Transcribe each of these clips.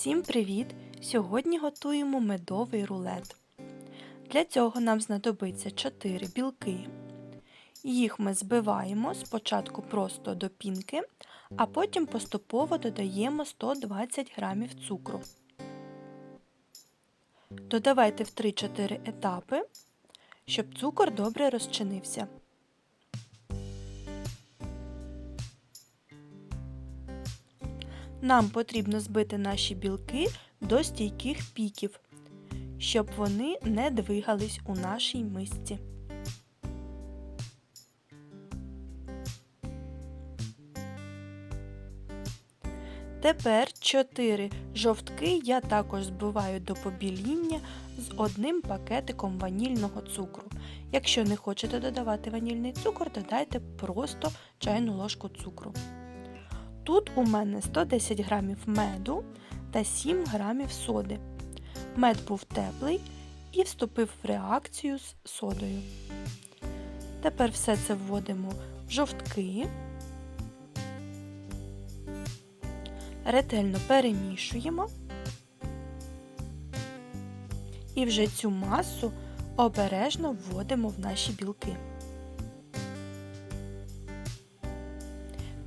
Всім привіт! Сьогодні готуємо медовий рулет. Для цього нам знадобиться 4 білки. Їх ми збиваємо спочатку просто до пінки, а потім поступово додаємо 120 г цукру. Додавайте в 3-4 етапи, щоб цукор добре розчинився. Нам потрібно збити наші білки до стійких піків, щоб вони не двигались у нашій мисці. Тепер 4 жовтки я також збиваю до побіління з одним пакетиком ванільного цукру. Якщо не хочете додавати ванільний цукор, додайте просто чайну ложку цукру. Тут у мене 110 грамів меду та 7 грамів соди. Мед був теплий і вступив в реакцію з содою. Тепер все це вводимо в жовтки, ретельно перемішуємо і вже цю масу обережно вводимо в наші білки.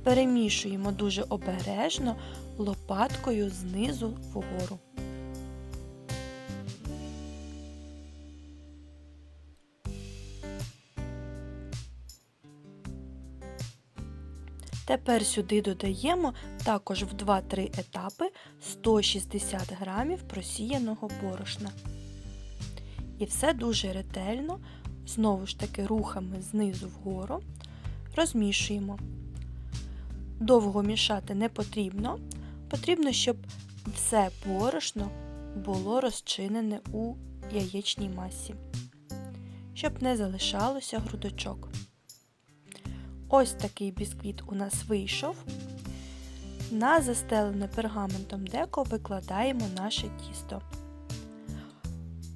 Перемішуємо дуже обережно лопаткою знизу вгору. Тепер сюди додаємо також в 2-3 етапи 160 грамів просіяного борошна. І все дуже ретельно, знову ж таки рухами знизу вгору, розмішуємо. Довго мішати не потрібно. Потрібно, щоб все борошно було розчинене у яєчній масі, щоб не залишалося грудочок. Ось такий бісквіт у нас вийшов. На застелене пергаментом деко викладаємо наше тісто.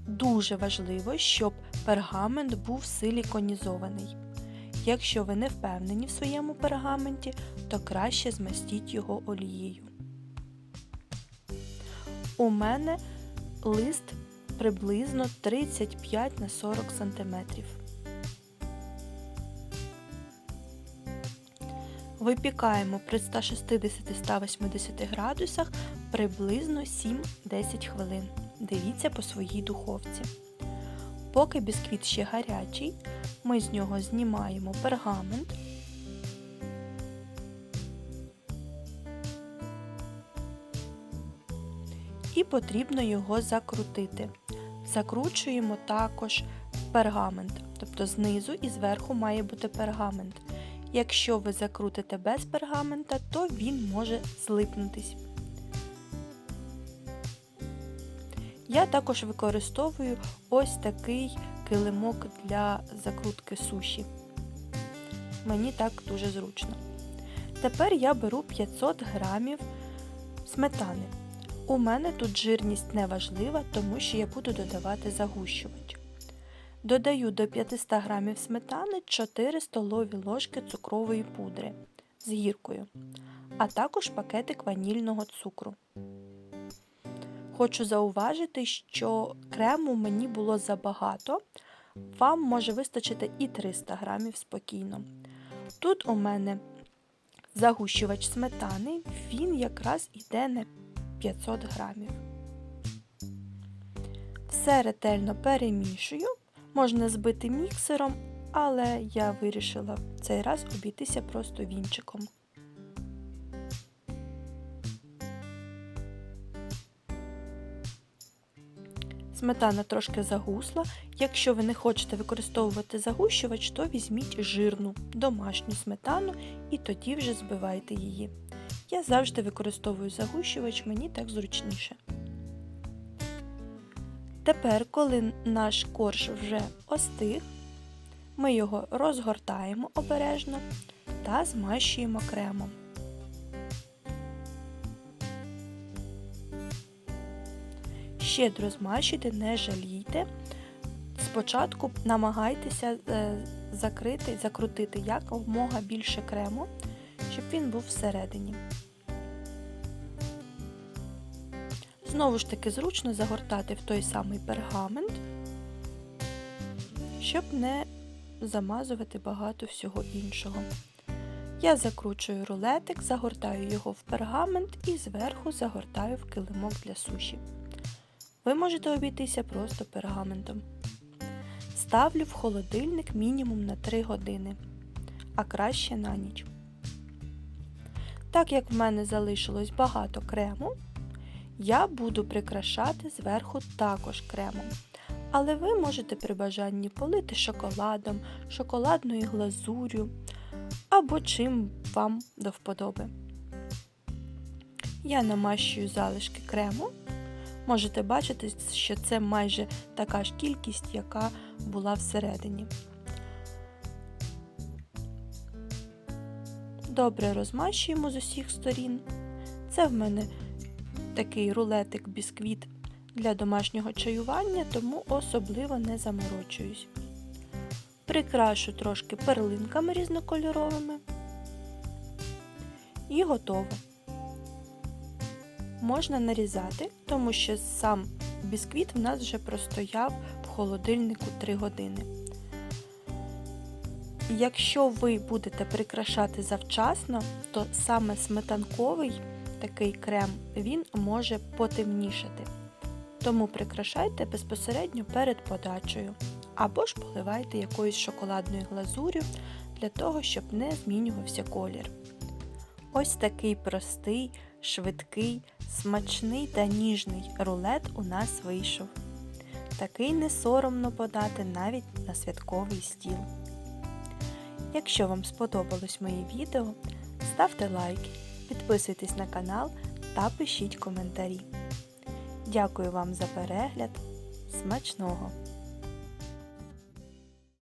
Дуже важливо, щоб пергамент був силіконізований. Якщо ви не впевнені в своєму пергаменті, то краще змастіть його олією. У мене лист приблизно 35 на 40 см. Випікаємо при 160-180 градусах приблизно 7-10 хвилин. Дивіться по своїй духовці. Поки бісквіт ще гарячий, ми з нього знімаємо пергамент. І потрібно його закрутити. Закручуємо також пергамент, тобто знизу і зверху має бути пергамент. Якщо ви закрутите без пергамента, то він може злипнутись. Я також використовую ось такий килимок для закрутки суші. Мені так дуже зручно. Тепер я беру 500 грамів сметани. У мене тут жирність не важлива, тому що я буду додавати загущувач. Додаю до 500 грамів сметани 4 столові ложки цукрової пудри з гіркою, а також пакетик ванільного цукру. Хочу зауважити, що крему мені було забагато, вам може вистачити і 300 грамів спокійно. Тут у мене загущувач сметани, він якраз іде на 500 грамів. Все ретельно перемішую, можна збити міксером, але я вирішила цей раз обійтися просто вінчиком. Сметана трошки загусла. Якщо ви не хочете використовувати загущувач, то візьміть жирну домашню сметану і тоді вже збивайте її. Я завжди використовую загущувач, мені так зручніше. Тепер, коли наш корж вже остиг, ми його розгортаємо обережно та змащуємо кремом. Щедро змащуйте, не жалійте. Спочатку намагайтеся е, закрити, закрутити якомога більше крему, щоб він був всередині. Знову ж таки зручно загортати в той самий пергамент, щоб не замазувати багато всього іншого. Я закручую рулетик, загортаю його в пергамент і зверху загортаю в килимок для суші. Ви можете обійтися просто пергаментом. Ставлю в холодильник мінімум на 3 години, а краще на ніч. Так як в мене залишилось багато крему, я буду прикрашати зверху також кремом. Але ви можете при бажанні полити шоколадом, шоколадною глазур'ю або чим вам до вподоби. Я намащую залишки крему. Можете бачити, що це майже така ж кількість, яка була всередині. Добре розмащуємо з усіх сторін. Це в мене такий рулетик бісквіт для домашнього чаювання, тому особливо не заморочуюсь. Прикрашу трошки перлинками різнокольоровими. І готово. Можна нарізати, тому що сам бісквіт в нас вже простояв в холодильнику 3 години. Якщо ви будете прикрашати завчасно, то саме сметанковий такий крем він може потемнішати. Тому прикрашайте безпосередньо перед подачею або ж поливайте якоюсь шоколадною глазур'ю для того, щоб не змінювався колір. Ось такий простий, швидкий, смачний та ніжний рулет у нас вийшов. Такий не соромно подати навіть на святковий стіл. Якщо вам сподобалось моє відео, ставте лайки, підписуйтесь на канал та пишіть коментарі. Дякую вам за перегляд. Смачного!